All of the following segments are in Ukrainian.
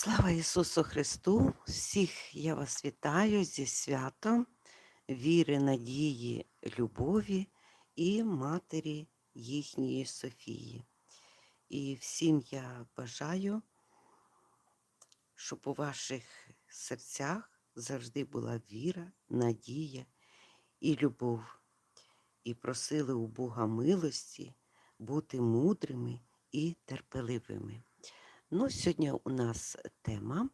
Слава Ісусу Христу! Всіх я вас вітаю зі святом віри, надії, любові і Матері їхньої Софії. І всім я бажаю, щоб у ваших серцях завжди була віра, надія і любов. І просили у Бога милості бути мудрими і терпеливими. Ну, сьогодні у нас тема,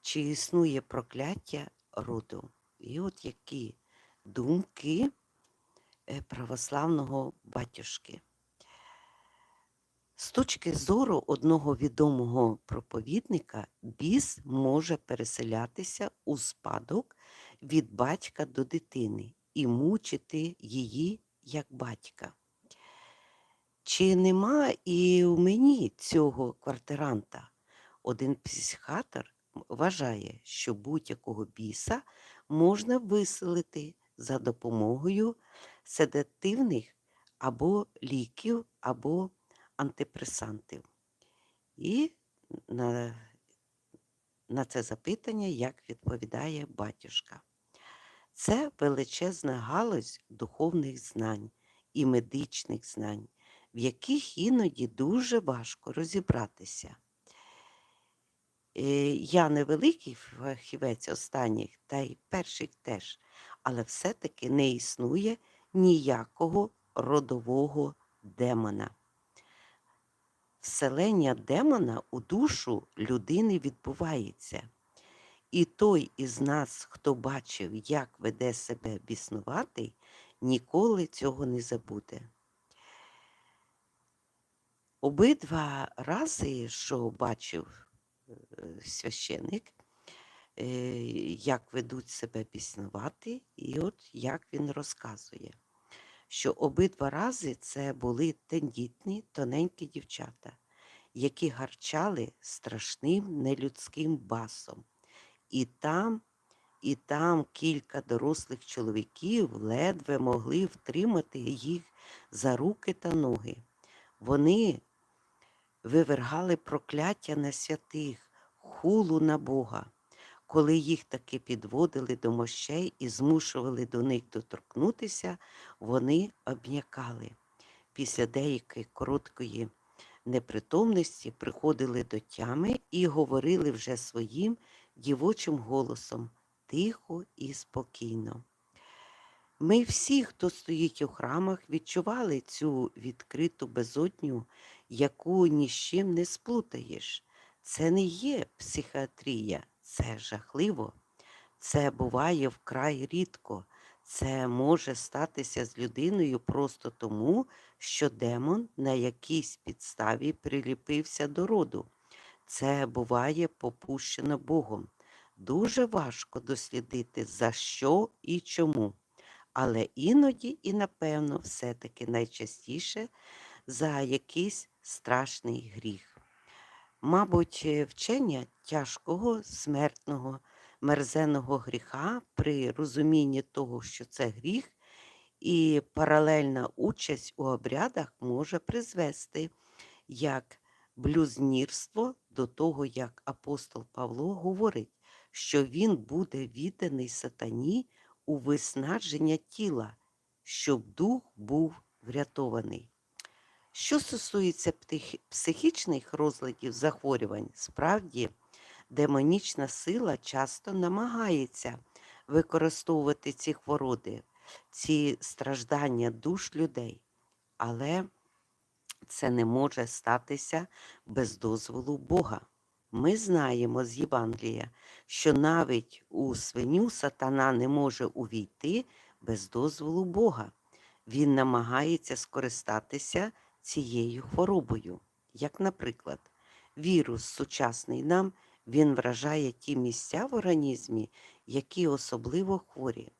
чи існує прокляття роду. І от які думки е, православного батюшки. З точки зору одного відомого проповідника, біс може переселятися у спадок від батька до дитини і мучити її як батька. Чи нема і у мені цього квартиранта? Один психіатр вважає, що будь-якого біса можна виселити за допомогою седативних або ліків, або антипресантів. І на, на це запитання, як відповідає батюшка. Це величезна галузь духовних знань і медичних знань в яких іноді дуже важко розібратися. Е, я не великий фахівець останніх, та й перших теж, але все-таки не існує ніякого родового демона. Вселення демона у душу людини відбувається. І той із нас, хто бачив, як веде себе біснуватий, ніколи цього не забуде. Обидва рази, що бачив е, священик, е, як ведуть себе піснувати, і от як він розказує, що обидва рази це були тендітні, тоненькі дівчата, які гарчали страшним нелюдським басом. І там, і там кілька дорослих чоловіків ледве могли втримати їх за руки та ноги. Вони вивергали прокляття на святих, хулу на Бога, коли їх таки підводили до мощей і змушували до них доторкнутися, вони обм'якали. Після деякої короткої непритомності приходили до тями і говорили вже своїм дівочим голосом тихо і спокійно. Ми всі, хто стоїть у храмах, відчували цю відкриту безодню, яку ні з чим не сплутаєш. Це не є психіатрія, це жахливо. Це буває вкрай рідко. Це може статися з людиною просто тому, що демон на якійсь підставі приліпився до роду. Це буває попущено Богом. Дуже важко дослідити, за що і чому але іноді і, напевно, все-таки найчастіше за якийсь страшний гріх. Мабуть, е, вчення тяжкого, смертного, мерзеного гріха при розумінні того, що це гріх, і паралельна участь у обрядах може призвести як блюзнірство до того, як апостол Павло говорить, що він буде відданий сатані у виснаження тіла, щоб дух був врятований. Що стосується психічних розладів захворювань, справді демонічна сила часто намагається використовувати ці хвороби, ці страждання душ людей, але це не може статися без дозволу Бога. Ми знаємо з Євангелія, що навіть у свиню сатана не може увійти без дозволу Бога. Він намагається скористатися цією хворобою. Як, наприклад, вірус сучасний нам він вражає ті місця в організмі, які особливо хворі.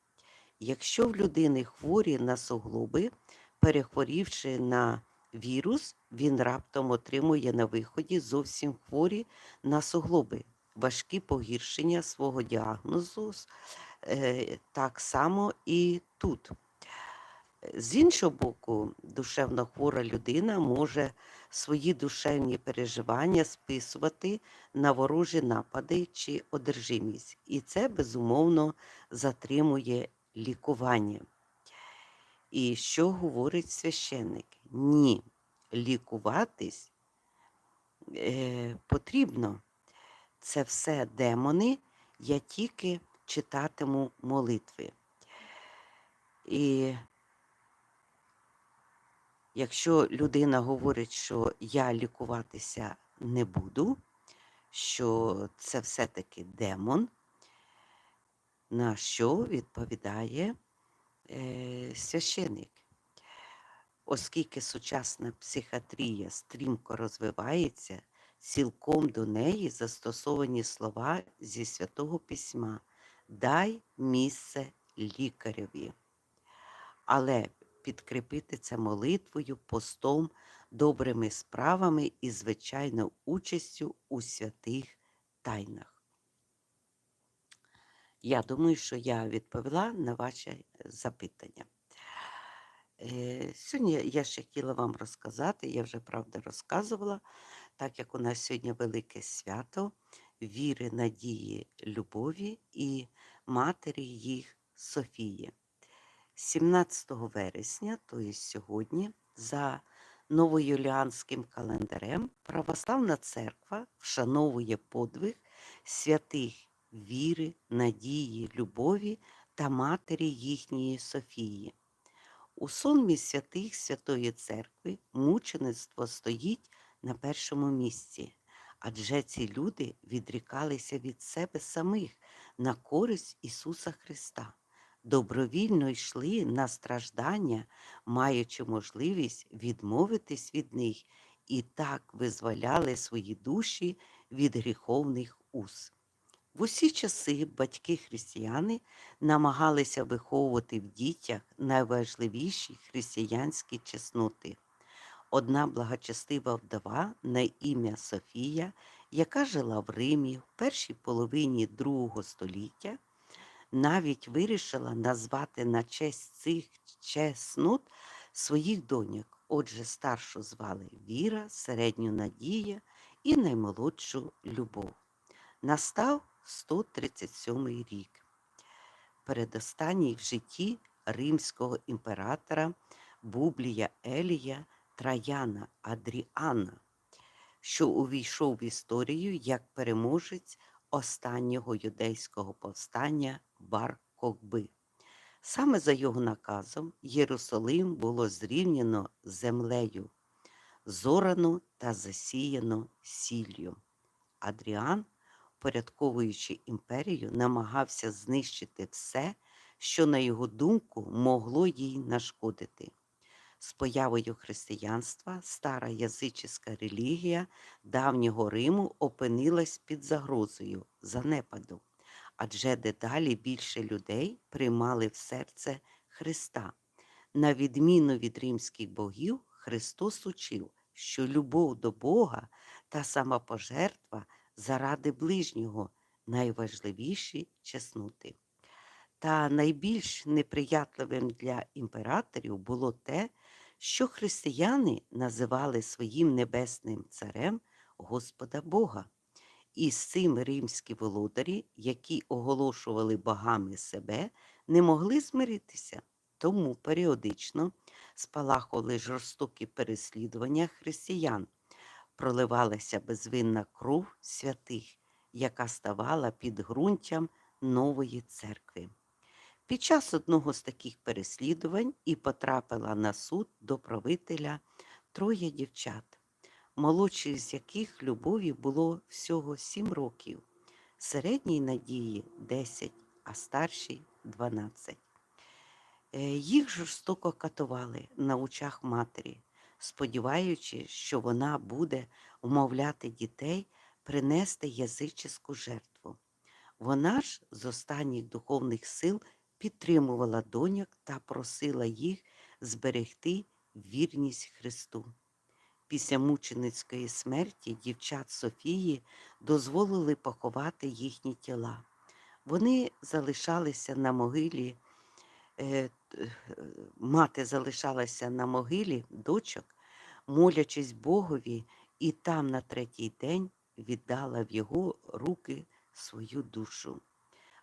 Якщо в людини хворі на суглоби, перехворівши на Вірус він раптом отримує на виході зовсім хворі на суглоби, важкі погіршення свого діагнозу, е, так само і тут. З іншого боку, душевно хвора людина може свої душевні переживання списувати на ворожі напади чи одержимість. І це, безумовно, затримує лікування. І що говорить священник? Ні, лікуватись е, потрібно. Це все демони, я тільки читатиму молитви. І якщо людина говорить, що я лікуватися не буду, що це все-таки демон, на що відповідає е, священик? Оскільки сучасна психіатрія стрімко розвивається, цілком до неї застосовані слова зі Святого Письма Дай місце лікареві. Але підкріпити це молитвою, постом, добрими справами і, звичайно, участю у святих тайнах. Я думаю, що я відповіла на ваші запитання. Е, Сьогодні я ще хотіла вам розказати, я вже правда розказувала, так як у нас сьогодні велике свято віри, надії, любові і матері їх Софії. 17 вересня, тобто сьогодні, за новоюліанським календарем, православна церква вшановує подвиг святих віри, надії, любові та матері їхньої Софії. У сонмі святих Святої Церкви мучеництво стоїть на першому місці, адже ці люди відрікалися від себе самих на користь Ісуса Христа, добровільно йшли на страждання, маючи можливість відмовитись від них і так визволяли свої душі від гріховних уз. В усі часи батьки-християни намагалися виховувати в дітях найважливіші християнські чесноти. Одна благочестива вдова на ім'я Софія, яка жила в Римі в першій половині другого століття, навіть вирішила назвати на честь цих чеснот своїх доньок. Отже, старшу звали Віра, середню Надія і наймолодшу Любов. Настав 137 рік. Передостанній в житті римського імператора Бублія Елія Траяна Адріана, що увійшов в історію як переможець останнього юдейського повстання Бар Кокби. Саме за його наказом Єрусалим було зрівняно землею, зорано та засіяно сіллю. Адріан впорядковуючи імперію, намагався знищити все, що, на його думку, могло їй нашкодити. З появою християнства стара язичська релігія давнього Риму опинилась під загрозою занепаду, адже дедалі більше людей приймали в серце Христа. На відміну від римських богів, Христос учив, що любов до Бога та самопожертва заради ближнього найважливіші чеснути. Та найбільш неприятливим для імператорів було те, що християни називали своїм небесним царем Господа Бога. І з цим римські володарі, які оголошували богами себе, не могли змиритися. Тому періодично спалахували жорстокі переслідування християн, проливалася безвинна кров святих, яка ставала підґрунтям нової церкви. Під час одного з таких переслідувань і потрапила на суд до правителя троє дівчат, молодших з яких любові було всього сім років, середній надії 10, а старшій 12. Е, їх жорстоко катували на очах матері, сподіваючись, що вона буде умовляти дітей принести язичську жертву. Вона ж з останніх духовних сил підтримувала доньок та просила їх зберегти вірність Христу. Після мученицької смерті дівчат Софії дозволили поховати їхні тіла. Вони залишалися на могилі, е, мати залишалася на могилі дочок молячись Богові, і там на третій день віддала в його руки свою душу,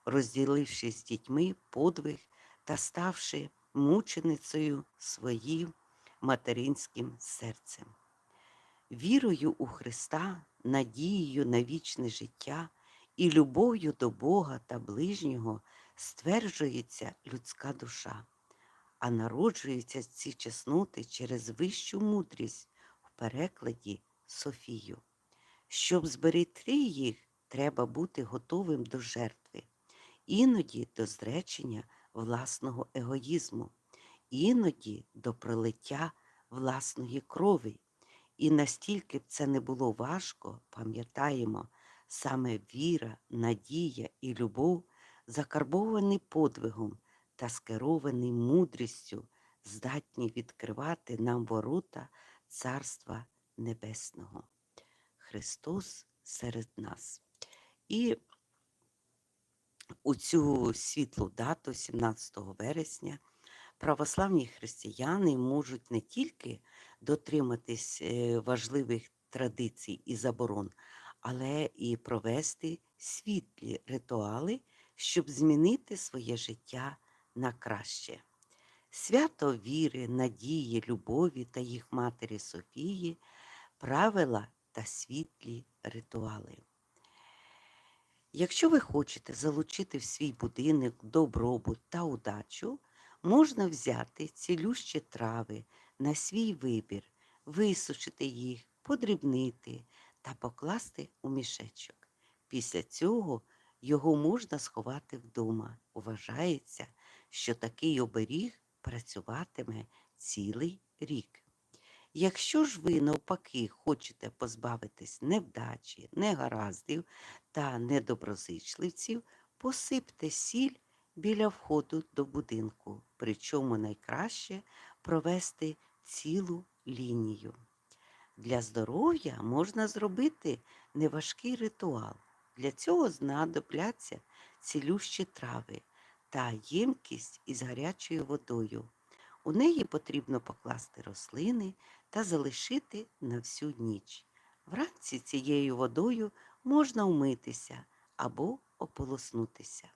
розділивши з дітьми подвиг та ставши мученицею своїм материнським серцем. Вірою у Христа, надією на вічне життя і любов'ю до Бога та ближнього стверджується людська душа, а народжуються ці чесноти через вищу мудрість в перекладі Софію. Щоб зберегти їх, треба бути готовим до жертви, іноді до зречення власного егоїзму, іноді до пролиття власної крові. І настільки б це не було важко, пам'ятаємо, саме віра, надія і любов, закарбовані подвигом та скеровані мудрістю, здатні відкривати нам ворота Царства Небесного. Христос серед нас. І у цю світлу дату, 17 вересня, православні християни можуть не тільки дотриматись е, важливих традицій і заборон, але і провести світлі ритуали, щоб змінити своє життя на краще. Свято віри, надії, любові та їх матері Софії, правила та світлі ритуали. Якщо ви хочете залучити в свій будинок добробут та удачу, можна взяти цілющі трави на свій вибір, висушити їх, подрібнити та покласти у мішечок. Після цього його можна сховати вдома. Вважається, що такий оберіг працюватиме цілий рік. Якщо ж ви навпаки хочете позбавитись невдачі, негараздів та недоброзичливців, посипте сіль біля входу до будинку, причому найкраще провести цілу лінію. Для здоров'я можна зробити неважкий ритуал. Для цього знадобляться цілющі трави та ємкість із гарячою водою. У неї потрібно покласти рослини та залишити на всю ніч. Вранці цією водою можна вмитися або ополоснутися.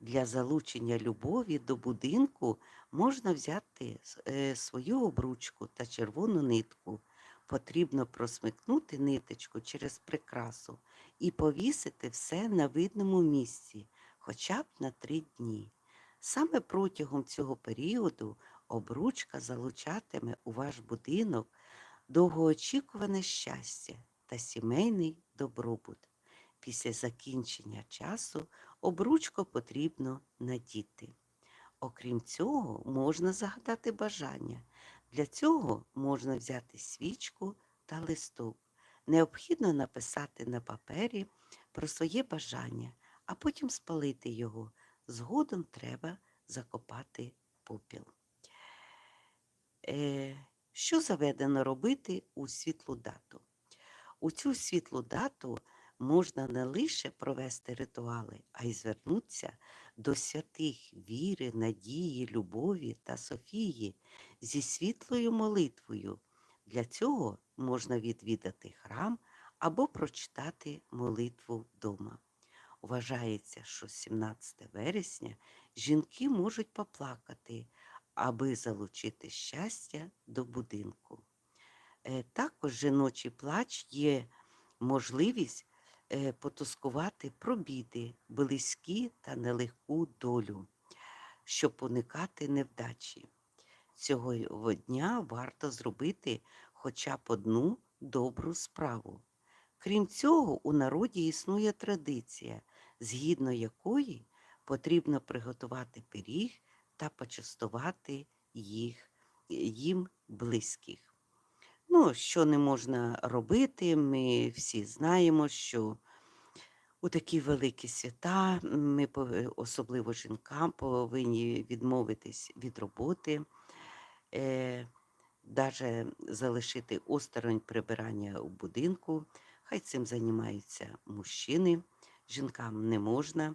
Для залучення любові до будинку можна взяти е, свою обручку та червону нитку. Потрібно просмикнути ниточку через прикрасу і повісити все на видному місці, хоча б на три дні. Саме протягом цього періоду обручка залучатиме у ваш будинок довгоочікуване щастя та сімейний добробут. Після закінчення часу обручку потрібно надіти. Окрім цього, можна загадати бажання. Для цього можна взяти свічку та листок. Необхідно написати на папері про своє бажання, а потім спалити його. Згодом треба закопати попіл. Е, Що заведено робити у світлу дату? У цю світлу дату можна не лише провести ритуали, а й звернутися до святих віри, надії, любові та Софії зі світлою молитвою. Для цього можна відвідати храм або прочитати молитву вдома. Вважається, що 17 вересня жінки можуть поплакати, аби залучити щастя до будинку. Е, також жіночий плач є можливість е, потускувати про біди, близькі та нелегку долю, щоб уникати невдачі. Цього дня варто зробити хоча б одну добру справу. Крім цього, у народі існує традиція, згідно якої потрібно приготувати пиріг та почастувати їх, їм близьких. Ну, що не можна робити, ми всі знаємо, що у такі великі свята ми, особливо жінкам, повинні відмовитись від роботи, е, навіть залишити осторонь прибирання у будинку. Хай цим займаються мужчини, жінкам не можна.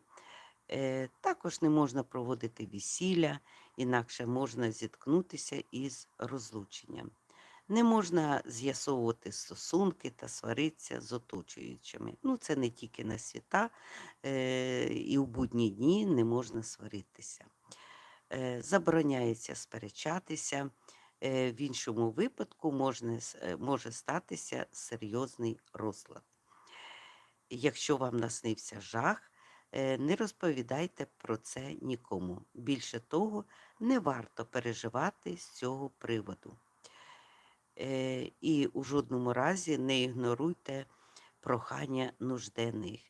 Е, Також не можна проводити весілля, інакше можна зіткнутися із розлученням. Не можна з'ясовувати стосунки та сваритися з оточуючими. Ну, це не тільки на свята, е, і в будні дні не можна сваритися. Е, забороняється сперечатися. В іншому випадку можна, може статися серйозний розлад. Якщо вам наснився жах, не розповідайте про це нікому. Більше того, не варто переживати з цього приводу. Е, І у жодному разі не ігноруйте прохання нужденних,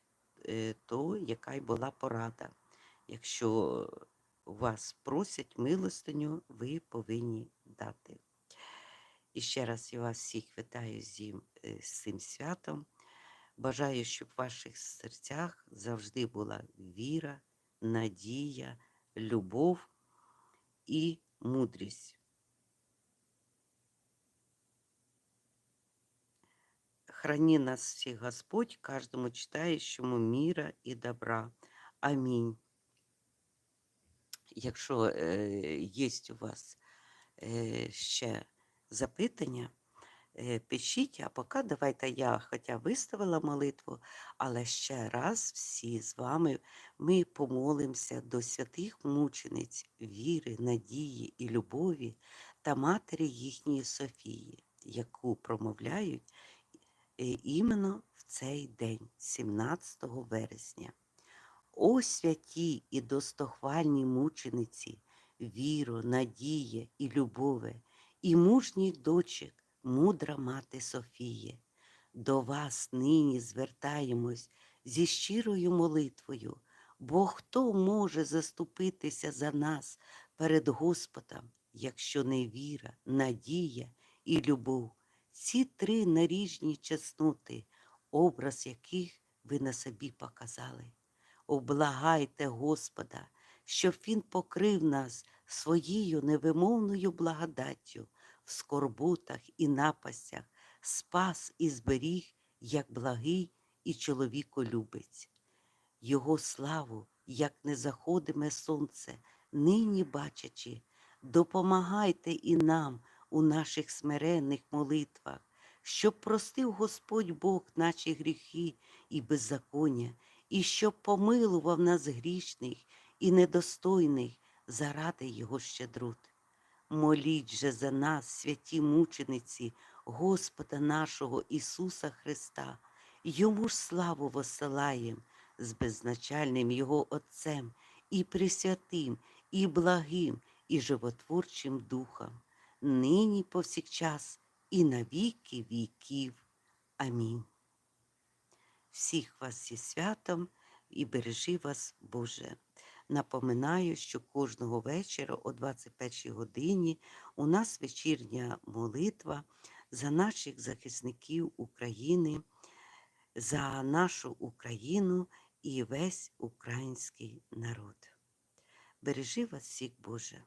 е, то яка й була порада. Якщо вас просять милостиню, ви повинні дати. І ще раз я вас всіх вітаю е, з цим святом. Бажаю, щоб в ваших серцях завжди була віра, надія, любов і мудрість. Храни нас всіх Господь, каждому читаючому міра і добра. Амінь. Якщо е, є у вас е, ще запитання, пишіть, а поки давайте я хоча виставила молитву, але ще раз всі з вами ми помолимося до святих мучениць віри, надії і любові та матері їхньої Софії, яку промовляють е, іменно в цей день, 17 вересня. О святі і достохвальні мучениці, віро, надія і любове, і мужній дочек, мудра мати Софіє, до вас нині звертаємось зі щирою молитвою, бо хто може заступитися за нас перед Господом, якщо не віра, надія і любов, ці три наріжні чесноти, образ яких ви на собі показали. Облагайте Господа, щоб Він покрив нас своєю невимовною благодаттю в скорботах і напастях, спас і зберіг, як благий і чоловіколюбець. Його славу, як не заходиме сонце, нині бачачи, допомагайте і нам у наших смиренних молитвах, щоб простив Господь Бог наші гріхи і беззаконня, і щоб помилував нас грішних і недостойних заради Його щедрот. Моліть же за нас, святі мучениці, Господа нашого Ісуса Христа, Йому ж славу посилаєм з беззначальним Його Отцем, і Пресвятим, і благим, і животворчим Духом, нині повсякчас, і на віки віків. Амінь. Всіх вас зі святом і бережи вас, Боже. Напоминаю, що кожного вечора о 21 годині у нас вечірня молитва за наших захисників України, за нашу Україну і весь український народ. Бережи вас всіх, Боже.